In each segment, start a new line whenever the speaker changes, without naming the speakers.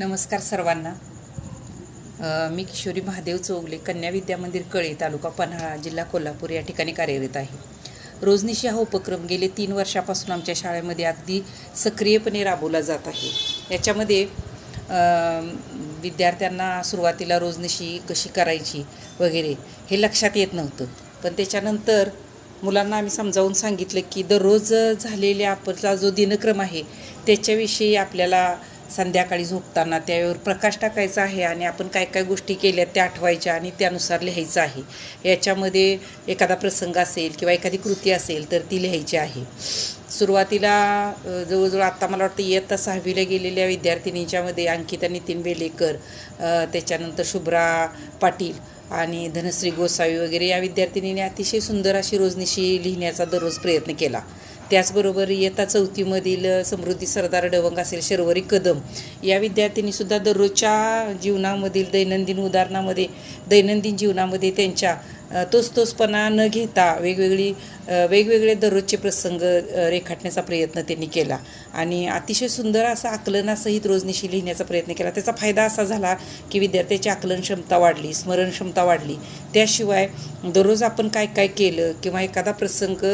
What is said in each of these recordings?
नमस्कार सर्वांना. मी किशोरी महादेव चौगले कन्या विद्या मंदिर कळे तालुका पन्हाळा जिल्हा कोल्हापूर या ठिकाणी कार्यरत आहे. रोजनिशी हा उपक्रम गेले तीन वर्षापासून आमच्या शाळेमध्ये अगदी सक्रियपणे राबवला जात आहे. याच्यामध्ये विद्यार्थ्यांना सुरुवातीला रोजनिशी कशी करायची वगैरे हे लक्षात येत नव्हतं. पण त्याच्यानंतर मुलांना आम्ही समजावून सांगितलं की दररोज झालेल्या आपला जो दिनक्रम आहे त्याच्याविषयी आपल्याला संध्याकाळी झोपताना त्यावर प्रकाश टाकायचा आहे आणि आपण काय काय गोष्टी केल्या त्या आठवायच्या आणि त्यानुसार लिहायचं आहे. याच्यामध्ये एखादा प्रसंग असेल किंवा एखादी कृती असेल तर ती लिहायची आहे. सुरुवातीला जवळजवळ आत्ता मला वाटतं इयत्ता सहावीला गेलेल्या विद्यार्थिनींच्यामध्ये अंकिता नितीन बेलेकर त्याच्यानंतर शुभ्रा पाटील आणि धनश्री गोसावी वगैरे या विद्यार्थिनीने अतिशय सुंदर अशी रोजनिशी लिहिण्याचा दररोज प्रयत्न केला. त्याचबरोबर इयत्ता चौथीमधील समृद्धी सरदार डवंग असेल शर्वरी कदम या विद्यार्थिनीसुद्धा दररोजच्या जीवनामधील दैनंदिन उदाहरणामध्ये दैनंदिन जीवनामध्ये त्यांच्या तोच तोचपणा न घेता वेगवेगळी वेगवेगळे दररोजचे प्रसंग रेखाटण्याचा प्रयत्न त्यांनी केला. आणि अतिशय सुंदर असा आकलनासहित रोजनिशी लिहिण्याचा प्रयत्न केला. त्याचा फायदा असा झाला की विद्यार्थ्याची आकलन क्षमता वाढली स्मरण क्षमता वाढली. त्याशिवाय दररोज आपण काय काय केलं किंवा एखादा प्रसंग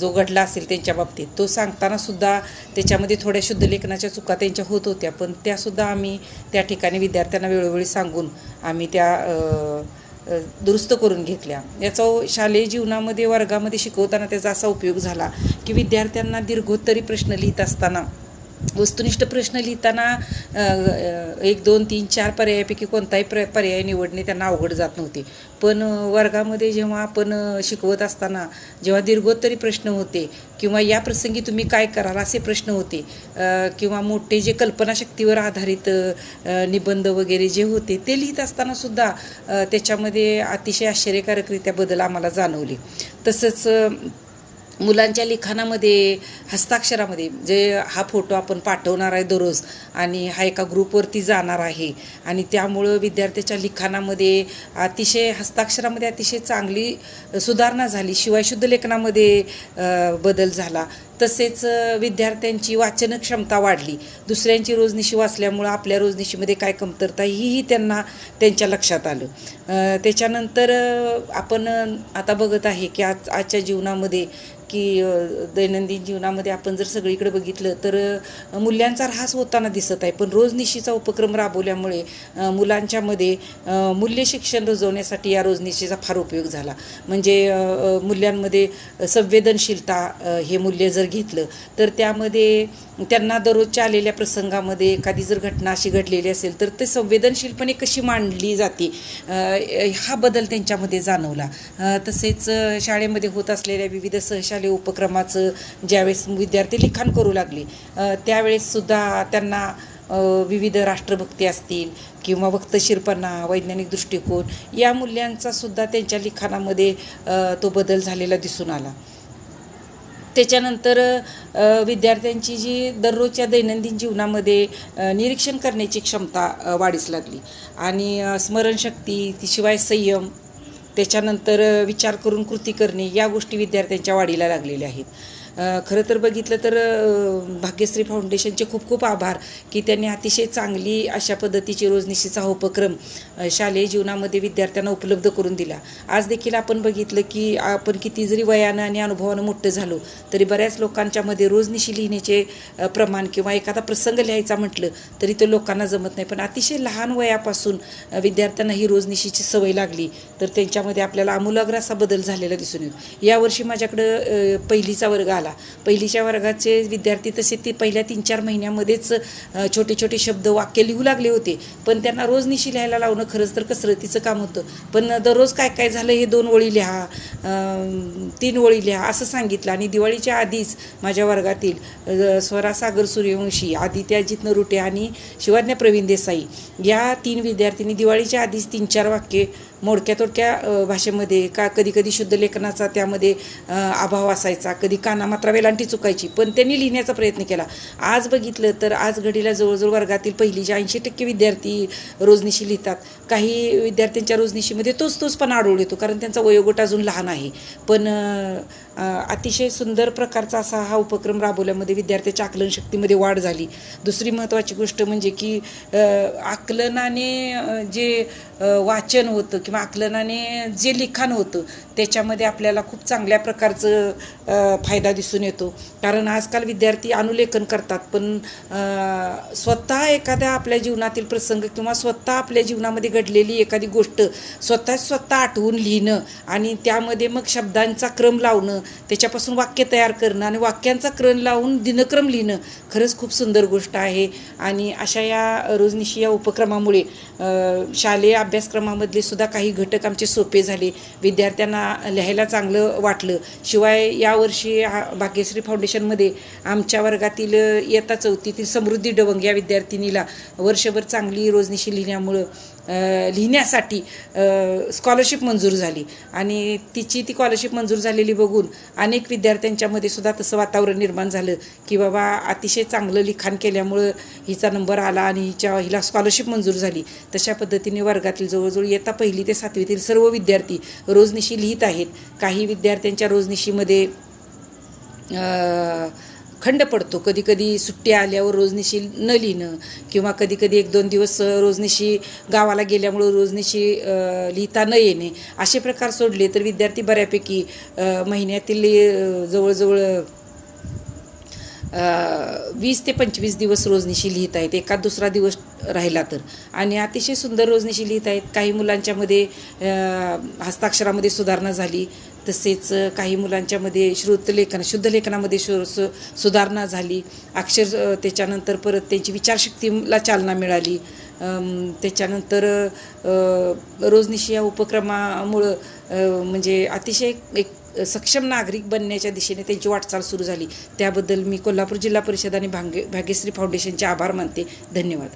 जो घडला असेल त्यांच्या बाबतीत तो सांगताना सुद्धा त्याच्यामध्ये थोड्या शुद्धलेखनाच्या चुका त्यांच्या होत होत्या. पण त्यासुद्धा आम्ही त्या ठिकाणी विद्यार्थ्यांना वेळोवेळी सांगून आम्ही त्या दुरुस्त करून घेतल्या. याचा शालेय जीवनामध्ये वर्गामध्ये शिकवताना त्याचा असा उपयोग झाला की विद्यार्थ्यांना दीर्घोत्तरी प्रश्न लिहित असताना वस्तुनिष्ठ प्रश्न लिहिताना एक दोन तीन चार पर्यायापैकी कोणताही प्र पर्याय निवडणे त्यांना अवघड जात नव्हते. पण वर्गामध्ये जेव्हा आपण शिकवत असताना जेव्हा दीर्घोत्तरी प्रश्न होते किंवा या प्रसंगी तुम्ही काय कराल असे प्रश्न होते किंवा मोठे जे कल्पनाशक्तीवर आधारित निबंध वगैरे जे होते ते लिहित असताना सुद्धा त्याच्यामध्ये अतिशय आश्चर्यकारकरित्या बदल आम्हाला जाणवले. तसंच मुलांच्या लिखाणामध्ये हस्ताक्षरामध्ये जे हा फोटो आपण पाठवणार आहे दररोज आणि हा एका ग्रुपवरती जाणार आहे आणि त्यामुळं विद्यार्थ्याच्या लिखाणामध्ये अतिशय हस्ताक्षरामध्ये अतिशय चांगली सुधारणा झाली. शिवाय शुद्ध लेखनामध्ये बदल झाला. तसेच विद्यार्थ्यांची वाचन क्षमता वाढली. दुसऱ्यांची रोजनिशी वाचल्यामुळं आपल्या रोजनिशीमध्ये काय कमतरता हीही त्यांना त्यांच्या लक्षात आलं. त्याच्यानंतर आपण आता बघत आहे की आज आजच्या जीवनामध्ये की दैनंदिन जीवनामध्ये आपण जर सगळीकडे बघितलं तर मूल्यांचा ऱ्हास होताना दिसत आहे. पण रोजनिशीचा उपक्रम राबवल्यामुळे मुलांच्यामध्ये मूल्य शिक्षण रुजवण्यासाठी या रोजनिशीचा फार उपयोग झाला. म्हणजे मूल्यांमध्ये संवेदनशीलता हे मूल्य जर घेतलं. तर त्यामध्ये त्यांना दररोजच्या आलेल्या प्रसंगामध्ये एखादी जर घटना अशी घडलेली असेल तर ते संवेदनशीलपणे कशी मांडली जाते हा बदल त्यांच्यामध्ये जाणवला. तसेच शाळेमध्ये होत असलेल्या विविध सहशालेय उपक्रमाचं ज्यावेळेस विद्यार्थी लिखाण करू लागले त्यावेळेससुद्धा त्यांना विविध राष्ट्रभक्ती असतील किंवा वक्तशीरपणा वैज्ञानिक दृष्टिकोन या मूल्यांचा सुद्धा त्यांच्या लिखाणामध्ये तो बदल झालेला दिसून आला. त्याच्यानंतर विद्यार्थ्यांची जी दररोजच्या दैनंदिन जीवनामध्ये निरीक्षण करण्याची क्षमता वाढीस लागली. आणि स्मरणशक्ती तिशिवाय संयम त्याच्यानंतर विचार करून कृती करणे या गोष्टी विद्यार्थ्यांच्या वाढीला लागलेल्या आहेत. खरं तर बघितलं तर भाग्यश्री फाउंडेशनचे खूप खूप आभार की त्यांनी अतिशय चांगली अशा पद्धतीची रोजनिशीचा उपक्रम शालेय जीवनामध्ये विद्यार्थ्यांना उपलब्ध करून दिला. आज देखील आपण बघितलं की आपण किती जरी वयानं आणि अनुभवानं मोठं झालो तरी बऱ्याच लोकांच्यामध्ये रोजनिशी लिहिण्याचे प्रमाण किंवा एखादा प्रसंग लिहायचा म्हटलं तरी तो लोकांना जमत नाही. पण अतिशय लहान वयापासून विद्यार्थ्यांना ही रोजनिशीची सवय लागली तर त्यांच्यामध्ये आपल्याला आमूलाग्र असा बदल झालेला दिसून येतो. यावर्षी माझ्याकडं पहिलीचा वर्ग आला. पहिलीच्या वर्गाचे विद्यार्थी तसे ते पहिल्या तीन चार महिन्यामध्येच छोटे छोटे शब्द वाक्य लिहू लागले होते. पण त्यांना रोज निशी लिहायला लावणं खरंच तर कसरतीचं काम होतं. पण दररोज काय काय झालं हे दोन ओळी लिहा तीन ओळी लिहा असं सांगितलं. आणि दिवाळीच्या आधीच माझ्या वर्गातील स्वरासागर स्वरा सागर सूर्यवंशी आदित्य अजित नरुटे आणि शिवाज्ञा प्रवीण देसाई या तीन विद्यार्थ्यांनी दिवाळीच्या आधीच तीन चार वाक्ये मोडक्या तोडक्या भाषेमध्ये का कधी कधी शुद्ध लेखनाचा त्यामध्ये अभाव असायचा कधी कानामात्रा वेलांटी चुकायची पण त्यांनी लिहिण्याचा प्रयत्न केला. आज बघितलं तर आज घडीला जवळजवळ वर्गातील पहिलीच्या ऐंशी टक्के विद्यार्थी रोजनिशी लिहितात काही विद्यार्थ्यांच्या रोजनिशीमध्ये तोच तोच पण आढळून येतो कारण त्यांचा वयोगट अजून लहान आहे. पण अतिशय सुंदर प्रकारचा असा हा उपक्रम राबवल्यामध्ये विद्यार्थ्याच्या आकलन शक्तीमध्ये वाढ झाली. दुसरी महत्त्वाची गोष्ट म्हणजे की आकलनाने जे वाचन होतं किंवा आकलनाने जे लिखाण होतं त्याच्यामध्ये आपल्याला खूप चांगल्या प्रकारचं फायदा दिसून येतो. कारण आजकाल विद्यार्थी अनुलेखन करतात पण स्वतः एखाद्या आपल्या जीवनातील प्रसंग किंवा स्वतः आपल्या जीवनामध्ये घडलेली एखादी गोष्ट स्वतः स्वतः आठवून लिहिणं आणि त्यामध्ये मग शब्दांचा क्रम लावणं त्याच्यापासून वाक्य तयार करणं आणि वाक्यांचा क्रम लावून दिनक्रम लिहिणं खरंच खूप सुंदर गोष्ट आहे. आणि अशा या रोजनिशी या उपक्रमामुळे शालेय अभ्यासक्रमामधले सुद्धा काही घटक आमचे सोपे झाले. विद्यार्थ्यांना लिहायला चांगलं वाटलं. शिवाय यावर्षी हा भाग्यश्री फाउंडेशनमध्ये आमच्या वर्गातील इयत्ता चौथीतील समृद्धी डवंग या विद्यार्थिनीला वर्षभर चांगली रोजनिशी लिहिण्यामुळं लिहिण्यासाठी स्कॉलरशिप मंजूर झाली. आणि तिची ती स्कॉलरशिप मंजूर झालेली बघून अनेक विद्यार्थ्यांच्यामध्ये सुद्धा तसं वातावरण निर्माण झालं की बाबा अतिशय चांगलं लिखाण केल्यामुळं हिचा नंबर आला आणि हिच्या हिला स्कॉलरशिप मंजूर झाली. तशा पद्धतीने वर्गातील जवळजवळ येता पहिली ते सातवीतील सर्व विद्यार्थी रोजनिशी लिहित आहेत. काही विद्यार्थ्यांच्या रोजनिशीमध्ये खंड पडतो. कधी कधी सुट्ट्या आल्यावर रोजनिशी न लिहिणं किंवा कधी कधी एक दोन दिवस रोजनिशी गावाला गेल्यामुळं रोजनिशी लिहिता न येणे असे प्रकार सोडले तर विद्यार्थी बऱ्यापैकी महिन्यातील जवळजवळ वीस ते पंचवीस दिवस रोजनिशी लिहित आहेत. एखाद दुसरा दिवस राहिला तर. आणि अतिशय सुंदर रोजनिशी लिहित आहेत. काही मुलांच्यामध्ये हस्ताक्षरामध्ये सुधारणा झाली तसेच काही मुलांच्यामध्ये श्रुतलेखन शुद्ध लेखनामध्ये शु सु सुधारणा झाली. अक्षर त्याच्यानंतर परत त्यांची विचारशक्तीला चालना मिळाली. त्याच्यानंतर रोजनिशी या उपक्रमामुळं म्हणजे अतिशय एक सक्षम नागरिक बनण्याच्या दिशेने त्यांची वाटचाल सुरू झाली. त्याबद्दल मी कोल्हापूर जिल्हा परिषद आणि भांगे भाग्यश्री फाउंडेशनचे आभार मानते. धन्यवाद.